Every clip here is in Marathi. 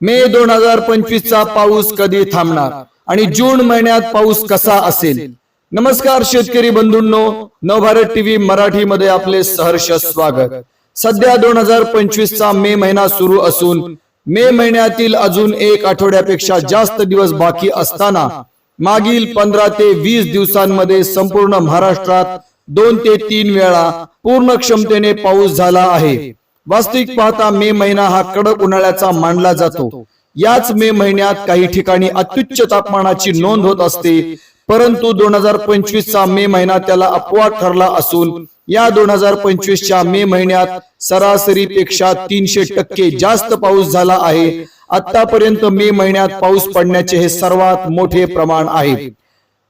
मे दोन हजार पंचवीस चा पाऊस कधी थांबणार? आणि जून महिन्यात पाऊस कसा असेल? नमस्कार शेतकरी बंधूंनो नवभारत टीव्ही मराठी मध्ये आपले सहर्ष स्वागत. सध्या दोन हजार पंचवीस चा मे महिना सुरू असून मे महिन्यातील अजून एक आठवड्यापेक्षा जास्त दिवस बाकी असताना मागील पंधरा ते वीस दिवसांमध्ये संपूर्ण महाराष्ट्रात दोन ते तीन वेळा पूर्ण क्षमतेने पाऊस झाला आहे. वास्तविक पाहता मे महिना हा कडक उन्हाळ्याचा मानला जातो. याच मे महिन्यात काही ठिकाणी अत्युच्च तापमानाची नोंद होत असते. परंतु दोन हजार पंचवीस चा मे महिना त्याला अपवाद ठरला असून या दोन हजार पंचवीस च्या मे महिन्यात सरासरीपेक्षा तीनशे टक्के जास्त पाऊस झाला आहे. आतापर्यंत मे महिन्यात पाऊस पडण्याचे हे सर्वात मोठे प्रमाण आहे.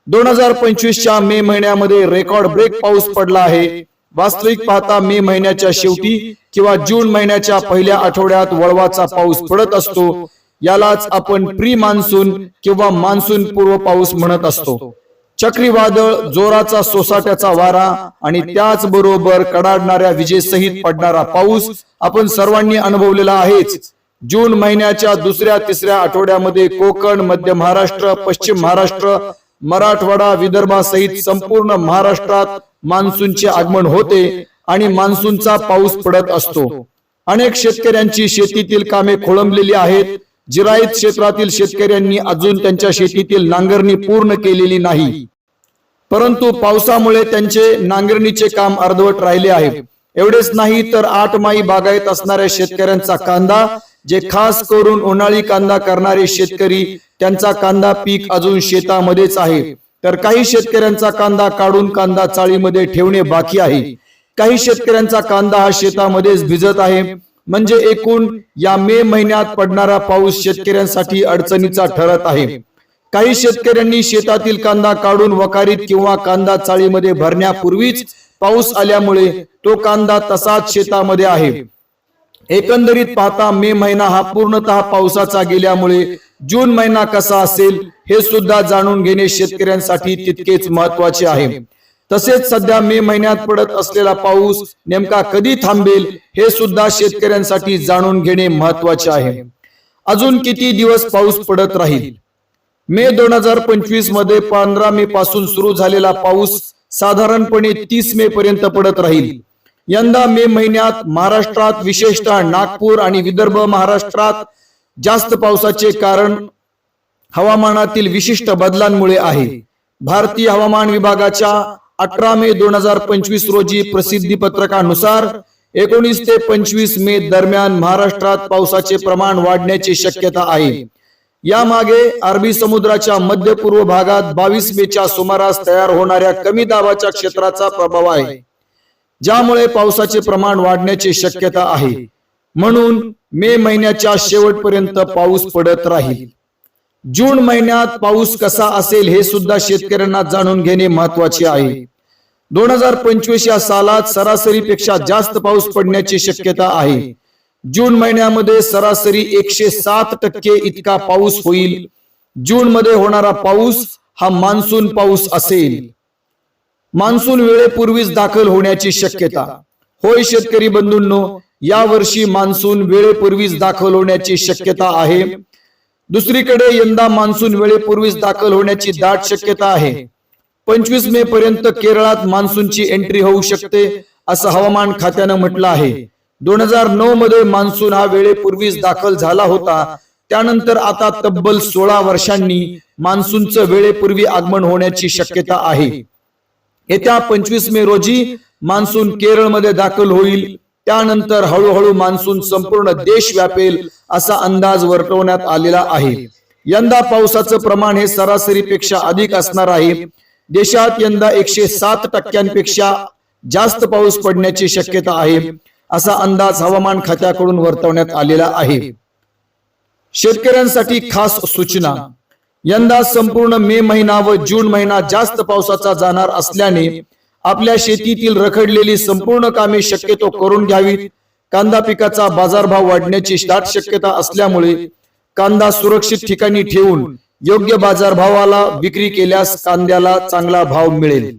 दोन हजार पंचवीसच्या मे महिन्यामध्ये रेकॉर्ड ब्रेक पाऊस पडला आहे. वास्तविक पाहता मे महिन्याच्या शेवटी किंवा जून महिन्याच्या पहिल्या आठवड्यात वळवाचा पाऊस पडत असतो यालाच आपण प्री मान्सून किंवा मान्सून पूर्व पाऊस म्हणत असतो. चक्रीवादळ जोराचा सोसाट्याचा वारा आणि त्याचबरोबर कडाडणाऱ्या विजेसहित पडणारा पाऊस आपण सर्वांनी अनुभवलेला आहेच. जून महिन्याच्या दुसऱ्या तिसऱ्या आठवड्यामध्ये कोकण मध्य महाराष्ट्र पश्चिम महाराष्ट्र मराठवाडा विदर्भासहित संपूर्ण महाराष्ट्रात मान्सूनचे आगमन होते आणि मान्सूनचा पाऊस पडत असतो. अनेक शेतकऱ्यांची शेतीतील कामे खोळंबलेली आहेत. जिरायत क्षेत्रातील शेतकऱ्यांनी अजून त्यांच्या शेतीतील नांगरणी पूर्ण केलेली नाही. परंतु पावसामुळे त्यांचे नांगरणीचे काम अर्धवट राहिले आहे. एवढेच नाही तर आठ माई बागायत असणाऱ्या शेतकऱ्यांचा कांदा जे खास करून उन्हाळी कांदा करणारे शेतकरी त्यांचा कांदा पीक अजून शेतामध्येच आहे. तर काही शेतकऱ्यांचा कांदा काढून कांदा चाळीमध्ये ठेवणे बाकी आहे. काही शेतकऱ्यांचा कांदा हा शेतामध्येच भिजत आहे. म्हणजे एकूण या मे महिन्यात पडणारा पाऊस शेतकऱ्यांसाठी अडचणीचा ठरत आहे. काही शेतकऱ्यांनी शेतातील कांदा काढून वकारीत किंवा कांदा चाळीमध्ये भरण्यापूर्वीच पाऊस आल्यामुळे तो कांदा तसाच शेतामध्ये आहे. एकंदरीत पाहता मे महिना हा पूर्णतः पावसाचा गेल्यामुळे जून महिना कसा असेल हे सुद्धा जाणून घेणे शेतकऱ्यांसाठी तितकेच महत्त्वाचे आहे. तसेच सध्या मे महिन्यात पडत असलेला पाऊस नेमका कधी थांबेल हे सुद्धा शेतकऱ्यांसाठी जाणून घेणे महत्त्वाचे आहे. अजून किती दिवस पाऊस पडत राहील? मे दोन हजार पंचवीसमध्ये पंधरा मे पासून सुरू झालेला पाऊस साधारणपणे तीस मे पर्यंत पडत राहील. यंदा मे महिन्यात महाराष्ट्रात विशेषतः नागपूर आणि विदर्भ महाराष्ट्रात जास्त पावसाचे कारण हवामानातील विशिष्ट बदलांमुळे आहे. भारतीय हवामान विभागाच्या अठरा मे दोन हजार पंचवीस रोजी प्रसिद्धी पत्रकानुसार एकोणीस ते पंचवीस मे दरम्यान महाराष्ट्रात पावसाचे प्रमाण वाढण्याची शक्यता आहे. यामागे अरबी समुद्राच्या मध्य पूर्व भागात बावीस मेच्या सुमारास तयार होणाऱ्या कमी दाबाच्या क्षेत्राचा प्रभाव आहे. ज्यामुळे पावसाचे प्रमाण वाढण्याची शक्यता आहे. म्हणून मे महिन्याच्या शेवटपर्यंत पाऊस पडत राहील. जून महिन्यात पाऊस कसा असेल हे सुद्धा शेतकऱ्यांना जाणून घेणे महत्त्वाचे आहे. दोन हजार पंचवीस या सालात सरासरीपेक्षा जास्त पाऊस पडण्याची शक्यता आहे. जून महिन्यामध्ये सरासरी एकशे सात टक्के इतका पाऊस होईल. जून मध्ये होणारा पाऊस हा मान्सून पाऊस असेल. मान्सून वेळेपूर्वीच दाखल होण्याची शक्यता. होय शेतकरी बंधूंनो या वर्षी मान्सून वेळेपूर्वीच दाखल होण्याची शक्यता आहे. दुसरीकडे यंदा मान्सून वेळेपूर्वीच दाखल होण्याची दाट शक्यता आहे. पंचवीस मे पर्यंत केरळात मान्सूनची एंट्री होऊ शकते असं हवामान खात्यानं म्हटलं आहे. दोन हजार नऊ मध्ये मान्सून हा वेळेपूर्वीच दाखल झाला होता. त्यानंतर आता तब्बल सोळा वर्षांनी मान्सूनचं वेळेपूर्वी आगमन होण्याची शक्यता आहे. येत्या पंचवीस मे रोजी मान्सून केरळमध्ये दाखल होईल. त्यानंतर हळूहळू मान्सून संपूर्ण देश व्यापेल असा अंदाज वर्तवण्यात आलेला आहे. यंदा पावसाचं प्रमाण हे सरासरीपेक्षा अधिक असणार आहे. देशात यंदा एकशे सात टक्क्यांपेक्षा जास्त पाऊस पडण्याची शक्यता आहे असा अंदाज हवामान खात्याकडून वर्तवण्यात आलेला आहे. शेतकऱ्यांसाठी खास सूचना. यंदा संपूर्ण मे महिना व जून महिना जास्त पावसाचा जाणार असल्याने आपल्या शेतीतील रखडलेली संपूर्ण कामे शक्यतो करून घ्यावीत. कांदा पिकाचा बाजारभाव वाढण्याची दाट शक्यता असल्यामुळे कांदा सुरक्षित ठिकाणी ठेवून योग्य बाजारभावाला विक्री केल्यास कांद्याला चांगला भाव मिळेल.